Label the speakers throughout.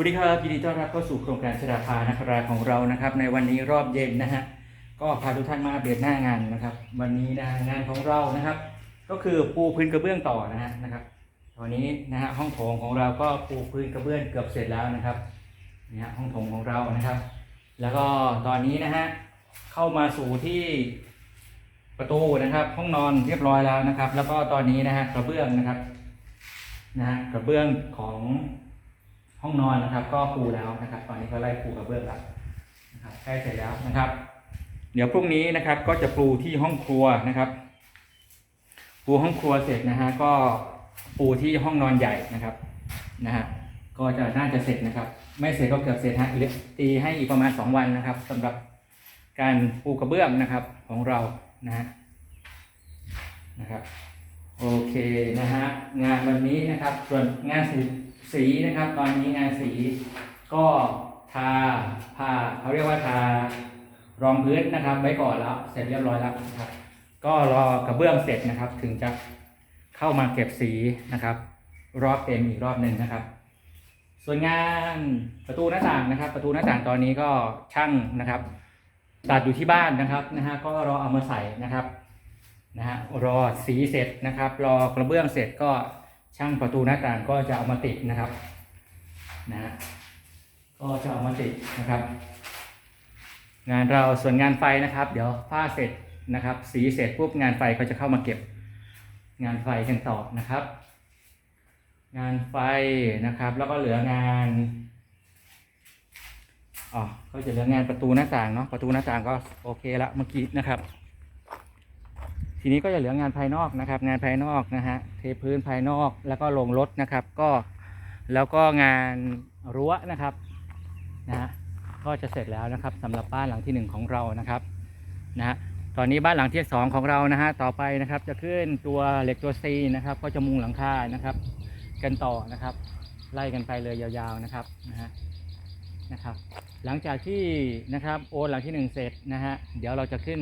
Speaker 1: วัสดีครับยินดีต้อนรับเข้าสู่โครงการชราภานักราของเรานะครับ ในวันนี้รอบเย็นนะฮะก็พาทุกท่านมาอัปเดตหน้างานนะครับ วันนี้นะงานของเรานะครับ ก็คือปูพื้นกระเบื้องต่อนะฮะนะครับวันนี้นะฮะห้องโถงของเราก็ปูพื้นกระเบื้องเกือบเสร็จแล้วนะครับนี่ฮะห้องโถงของเรานะครับ แล้วก็ตอนนี้นะฮะเข้ามาสู่ที่ประตูนะครับ ห้องนอนเรียบร้อยแล้วนะครับ แล้วก็ตอนนี้นะฮะกระเบื้องนะครับนะฮะกระเบื้องของ ห้องนอนนะครับ ก็ปูแล้วนะครับ ตอนนี้ก็ไล่ปูกระเบื้องแล้วนะครับใกล้เสร็จแล้วนะครับ เดี๋ยวพรุ่งนี้นะครับ ก็จะปูที่ห้องครัวนะครับปูห้องครัวเสร็จนะฮะก็ปูที่ห้องนอนใหญ่นะครับนะฮะก็จะน่าจะเสร็จนะครับ ไม่เสร็จก็เกือบเสร็จฮะตีให้อีกประมาณสองวันนะครับสำหรับการปูกระเบื้องนะครับของเรานะฮะนะครับโอเคนะฮะงานวันนี้นะครับส่วนงานสี สีนะครับ ตอนนี้งานสีก็ทาผ้าเขาเรียกว่าทารองพื้นนะครับ ไว้ก่อนแล้ว เสร็จเรียบร้อยแล้วนะครับ ก็รอกระเบื้องเสร็จนะครับ ถึงจะเข้ามาเก็บสีนะครับ รอบเต็มอีกรอบหนึ่งนะครับ ส่วนงานประตูหน้าต่างนะครับ ประตูหน้าต่างตอนนี้ก็ช่างนะครับ ตัดอยู่ที่บ้านนะครับนะฮะก็รอเอามาใส่นะครับนะฮะรอสีเสร็จนะครับ รอกระเบื้องเสร็จก็ ช่างประตูหน้าต่างก็จะเอามาติดนะครับนะก็จะเอามาติดนะครับ งานเราส่วนงานไฟนะครับ เดี๋ยวฝ้าเสร็จนะครับ สีเสร็จปุ๊บงานไฟก็จะเข้ามาเก็บงานไฟกันต่อนะครับ งานไฟนะครับ แล้วก็เหลืองานอ๋อก็จะเหลืองานประตูหน้าต่างเนาะประตูหน้าต่างก็โอเคละเมื่อกี้นะครับ นี้ก็จะเหลืองานภายนอกนะครับ งานภายนอกนะฮะเทพื้นภายนอกแล้วก็ลงรถนะครับ ก็แล้วก็งานรั้วนะครับนะฮะก็จะเสร็จแล้วนะครับสำหรับบ้านหลังที่หนึ่งของเรานะครับนะฮะตอนนี้บ้านหลังที่สองของเรานะฮะต่อไปนะครับ จะขึ้นตัวเหล็กตัวซีนะครับ ก็จะมุงหลังคานะครับ กันต่อนะครับ ไล่กันไปเลยยาวๆนะครับนะฮะนะครับ หลังจากที่นะครับโอนหลังที่หนึ่งเสร็จนะฮะเดี๋ยวเราจะขึ้น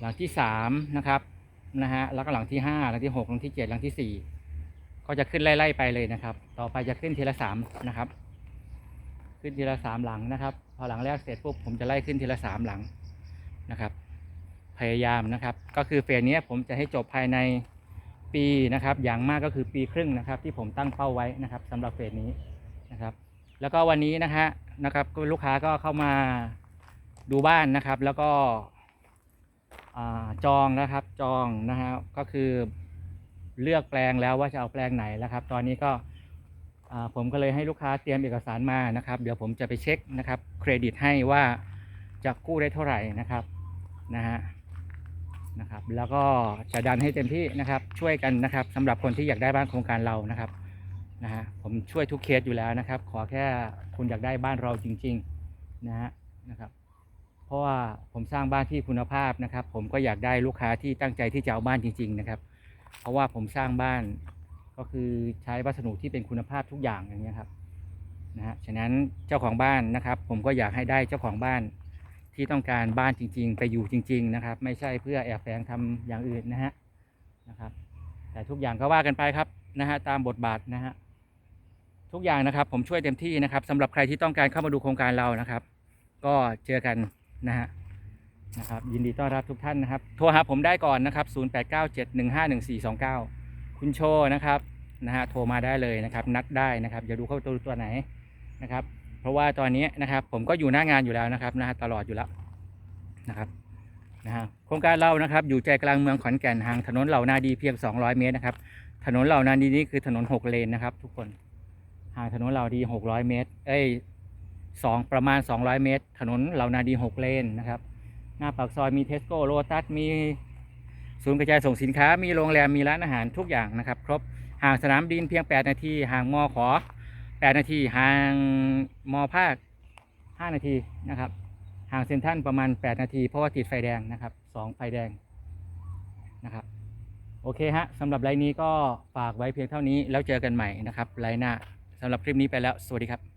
Speaker 1: หลังที่สามนะครับนะฮะแล้วก็หลังที่ห้าหลังที่หกหลังที่เจ็ดหลังที่สี่ก็จะขึ้นไล่ๆไปเลยนะครับ ต่อไปจะขึ้นทีละสามนะครับ ขึ้นทีละสามหลังนะครับ พอหลังแรกเสร็จปุ๊บผมจะไล่ขึ้นทีละสามหลังนะครับ พยายามนะครับ ก็คือเฟสนี้ผมจะให้จบภายในปีนะครับ อย่างมากก็คือปีครึ่งนะครับ ที่ผมตั้งเป้าไว้นะครับสำหรับเฟสนี้นะครับ แล้วก็วันนี้นะฮะนะครับลูกค้าก็เข้ามาดูบ้านนะครับ แล้วก็ จองนะครับจองนะฮะก็คือเลือกแปลงแล้วว่าจะเอาแปลงไหนแล้วครับ ตอนนี้ก็ผมก็เลยให้ลูกค้าเตรียมเอกสารมานะครับ เดี๋ยวผมจะไปเช็คนะครับเครดิตให้ว่าจะกู้ได้เท่าไหร่นะครับนะฮะนะครับแล้วก็จะดันให้เต็มที่นะครับช่วยกันนะครับสำหรับคนที่อยากได้บ้านโครงการเรานะครับนะฮะผมช่วยทุกเคสอยู่แล้วนะครับ ขอแค่คุณอยากได้บ้านเราจริง ๆนะฮะนะครับ เพราะว่าผมสร้างบ้านที่คุณภาพนะครับ ผมก็อยากได้ลูกค้าที่ตั้งใจที่จะเอาบ้านจริง ๆ นะครับ เพราะว่าผมสร้างบ้านก็คือใช้วัสดุที่เป็นคุณภาพทุกอย่างอย่างเงี้ยครับนะฮะฉะนั้นเจ้าของบ้านนะครับ ผมก็อยากให้ได้เจ้าของบ้านที่ต้องการบ้านจริง ๆ ไปอยู่จริง ๆ นะครับ ไม่ใช่เพื่อแอบแฝงทำอย่างอื่นนะฮะนะครับ แต่ทุกอย่างก็ว่ากันไปครับนะฮะตามบทบาทนะฮะทุกอย่างนะครับผมช่วยเต็มที่นะครับสำหรับใครที่ต้องการเข้ามาดูโครงการเรานะครับ ก็เจอกัน นะฮะนะครับยินดีต้อนรับทุกท่านนะครับ โทรหาผมได้ก่อนนะครับ 0897151429 คุณโชว์นะครับนะฮะโทรมาได้เลยนะครับ นัดได้นะครับอย่าดูเข้าตัวตัวไหนนะครับ เพราะว่าตอนนี้นะครับผมก็อยู่หน้างานอยู่แล้วนะครับนะฮะตลอดอยู่แล้วนะครับนะฮะโครงการเรานะครับ อยู่ใจกลางเมืองขอนแก่นห่างถนนเหล่านาดีเพียง 200 เมตรนะครับ ถนนเหล่านาดีนี้คือถนน 6 เลนนะครับ ทุกคนห่างถนนเหล่าดี 600 เมตร เอ้ย สองประมาณ 200 เมตร ถนนเหล่านาดี 6 เลนนะครับ หน้าปากซอยมีเทสโก้โ t ตัสมีศูนย์กระจายส่งสินค้า มีโรงแรม มีร้านอาหารทุกอย่างนะครับ ครบ ห่างสนามบินเพียง 8 นาที ห่างมอขอ 8 นาที ห่างมอภาค 5 นาทีนะครับ ห่างเซ็นทรัลประมาณ 8 นาที เพราะว่าติดไฟแดงนะครับสองไฟแดงนะครับ โอเคฮะสำหรับไลน์นี้ก็ฝากไว้เพียงเท่านี้ แล้วเจอกันใหม่นะครับไลน์หน้าสำหรับคลิปนี้ไปแล้ว สวัสดีครับ